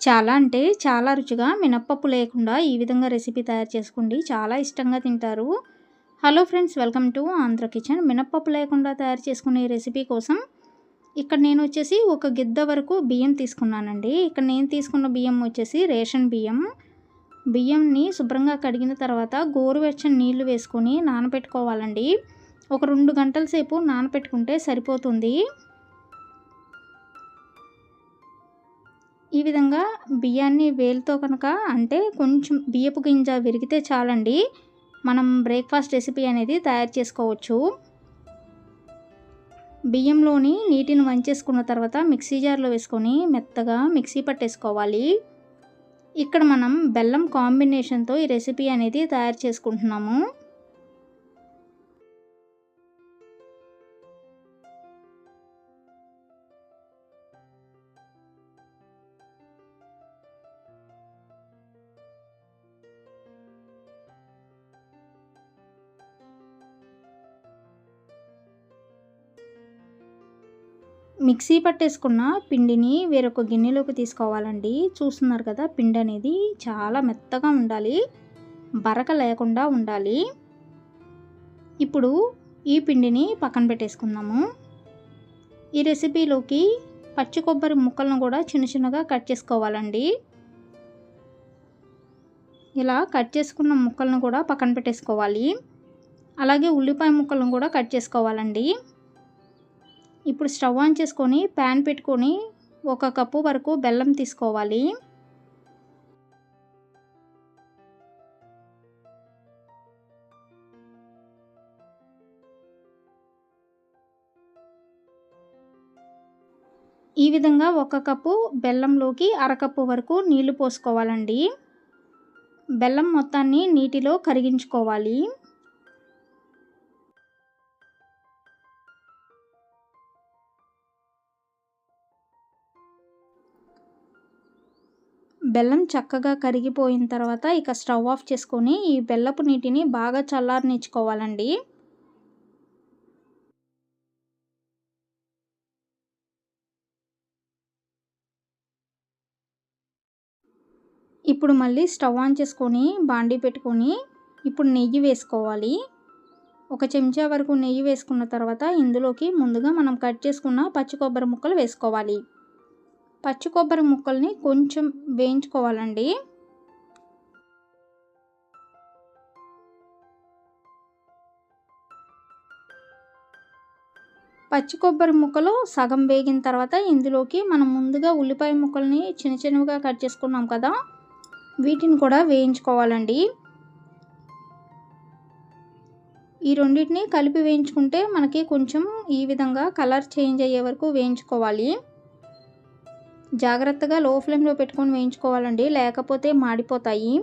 చాలా అంటే చాలా రుచిగా మినప్పప్పు లేకుండా ఈ విధంగా రెసిపీ తయారు చేసుకోండి చాలా ఇష్టంగా తింటారు. Hello friends welcome to Andhra kitchen. మినప్పప్పు లేకుండా తయారు చేసుకునే రెసిపీ కోసం ఇక్కడ నేను వచ్చేసి ఒక గిద్ద వరకు బియ్యం తీసుకున్నానండి. ఇక్కడ నేను తీసుకున్న బియ్యం వచ్చేసి రేషన్ బియ్యం. బియ్యంని శుభ్రంగా కడిగిన తర్వాత గోరువెచ్చని నీళ్ళు వేసుకొని నానబెట్టుకోవాలండి. ఒక రెండు గంటల సేపు నానబెట్టుకుంటే సరిపోతుంది. అదేవిధంగా విధంగా బియ్యాన్ని వేలుతో కనుక అంటే కొంచెం బియ్యపు గింజ విరిగితే చాలండి. మనం బ్రేక్ఫాస్ట్ రెసిపీ అనేది తయారు చేసుకోవచ్చు. బియ్యంలోని నీటిని వంచేసుకున్న తర్వాత మిక్సీ జార్లో వేసుకొని మెత్తగా మిక్సీ పట్టేసుకోవాలి. ఇక్కడ మనం బెల్లం కాంబినేషన్తో ఈ రెసిపీ అనేది తయారు చేసుకుంటున్నాము. మిక్సీ పట్టేసుకున్న పిండిని వేరొక గిన్నెలోకి తీసుకోవాలండి. చూస్తున్నారు కదా పిండి అనేది చాలా మెత్తగా ఉండాలి బరక లేకుండా ఉండాలి. ఇప్పుడు ఈ పిండిని పక్కన పెట్టేసుకుందాము. ఈ రెసిపీలోకి పచ్చి కొబ్బరి ముక్కలను కూడా చిన్న చిన్నగా కట్ చేసుకోవాలండి. ఇలా కట్ చేసుకున్న ముక్కలను కూడా పక్కన పెట్టేసుకోవాలి. అలాగే ఉల్లిపాయ ముక్కలను కూడా కట్ చేసుకోవాలండి. ఇప్పుడు స్టవ్ ఆన్ చేసుకొని ప్యాన్ పెట్టుకొని ఒక కప్పు వరకు బెల్లం తీసుకోవాలి. ఈ విధంగా ఒక కప్పు బెల్లంలోకి అరకప్పు వరకు నీళ్ళు పోసుకోవాలండి. బెల్లం మొత్తాన్ని నీటిలో కరిగించుకోవాలి. బెల్లం చక్కగా కరిగిపోయిన తర్వాత ఇక స్టవ్ ఆఫ్ చేసుకొని ఈ బెల్లపు నీటిని బాగా చల్లారనిచ్చుకోవాలండి. ఇప్పుడు మళ్ళీ స్టవ్ ఆన్ చేసుకొని బాండీ పెట్టుకొని ఇప్పుడు నెయ్యి వేసుకోవాలి. ఒక చెంచా వరకు నెయ్యి వేసుకున్న తర్వాత ఇందులోకి ముందుగా మనం కట్ చేసుకున్న పచ్చి కొబ్బరి ముక్కలు వేసుకోవాలి. పచ్చి కొబ్బరి ముక్కల్ని కొంచెం వేయించుకోవాలండి. పచ్చి కొబ్బరి ముక్కలు సగం వేగిన తర్వాత ఇందులోకి మనం ముందుగా ఉల్లిపాయ ముక్కల్ని చిన్న చిన్నవిగా కట్ చేసుకున్నాం కదా వీటిని కూడా వేయించుకోవాలండి. ఈ రెండింటిని కలిపి వేయించుకుంటే మనకి కొంచెం ఈ విధంగా కలర్ చేంజ్ అయ్యే వరకు వేయించుకోవాలి. జాగ్రత్తగా లో ఫ్లేమ్లో పెట్టుకొని వేయించుకోవాలండి. లేకపోతే మాడిపోతాయి.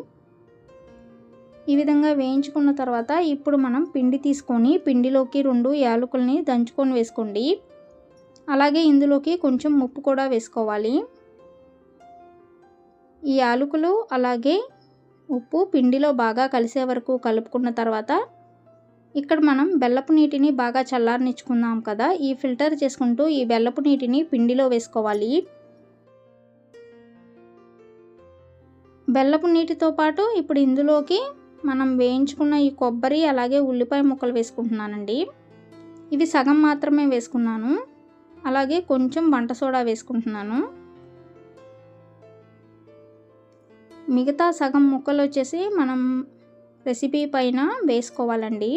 ఈ విధంగా వేయించుకున్న తర్వాత ఇప్పుడు మనం పిండి తీసుకొని పిండిలోకి రెండు యాలకుల్ని దంచుకొని వేసుకోండి. అలాగే ఇందులోకి కొంచెం ఉప్పు కూడా వేసుకోవాలి. ఈ యాలకులు అలాగే ఉప్పు పిండిలో బాగా కలిసే వరకు కలుపుకున్న తర్వాత ఇక్కడ మనం బెల్లపు నీటిని బాగా చల్లారనిచ్చుకుందాం కదా ఈ ఫిల్టర్ చేసుకుంటూ ఈ బెల్లపు నీటిని పిండిలో వేసుకోవాలి. బెల్లపు నీటితో పాటు ఇప్పుడు ఇందులోకి మనం వేయించుకున్న ఈ కొబ్బరి అలాగే ఉల్లిపాయ ముక్కలు వేసుకుంటున్నానండి. ఇవి సగం మాత్రమే వేసుకున్నాను. అలాగే కొంచెం వంట సోడా వేసుకుంటున్నాను. మిగతా సగం ముక్కలు వచ్చేసి మనం రెసిపీ పైన వేసుకోవాలండి.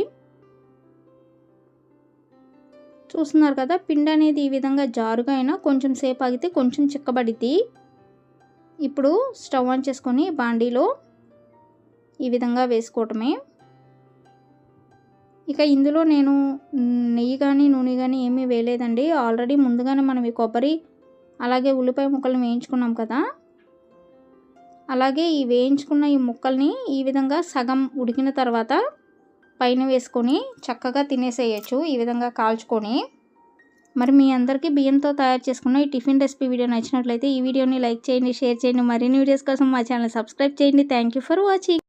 చూస్తున్నారు కదా పిండి అనేది ఈ విధంగా జారుగా అయినా కొంచెం సేపు ఆగితే కొంచెం చిక్కబడిద్ది. ఇప్పుడు స్టవ్ ఆన్ చేసుకొని బాండీలో ఈ విధంగా వేసుకోవటమే. ఇక ఇందులో నేను నెయ్యి కానీ నూనె కానీ ఏమీ వేయలేదండి. ఆల్రెడీ ముందుగానే మనం ఈ కొబ్బరి అలాగే ఉల్లిపాయ ముక్కలను వేయించుకున్నాం కదా. అలాగే ఈ వేయించుకున్న ఈ ముక్కల్ని ఈ విధంగా సగం ఉడికిన తర్వాత పైన వేసుకొని చక్కగా తినేసేయచ్చు. ఈ విధంగా కాల్చుకొని మరి మీ అందరికీ బియ్యంతో తయారు చేసుకున్న ఈ టిఫిన్ రెసిపీ వీడియో నచ్చినట్లయితే ఈ వీడియోని లైక్ చేయండి షేర్ చేయండి. మరిన్ని వీడియోస్ కోసం మా ఛానల్ సబ్స్క్రైబ్ చేయండి. Thank for watching